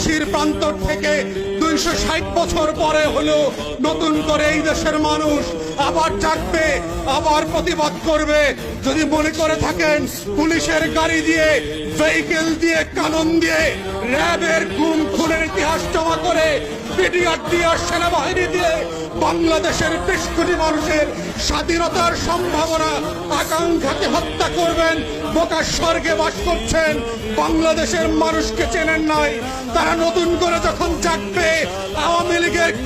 ফাঁসির প্রান্তর থেকে দুইশো ষাট বছর পরে হলো নতুন করে এই দেশের মানুষ আবার জাগবে, আবার প্রতিবাদ করবে। যদি মনে করে থাকেন, পুলিশের গাড়ি দিয়ে ভেহিকেল দিয়ে, কানন দিয়ে, র্যাবের গুম খুনের ইতিহাস জমা করে, বিডিআর দিয়ে, সেনাবাহিনী দিয়ে, বাংলাদেশের বেশ কোটি মানুষের স্বাধীনতার সম্ভাবনা, আকাঙ্ক্ষাকে হত্যা করবেন বোকার স্বর্গে বাস করছেন, বাংলাদেশের মানুষকে চেনেন নাই, তারা নতুন করে যখন আওয়ামী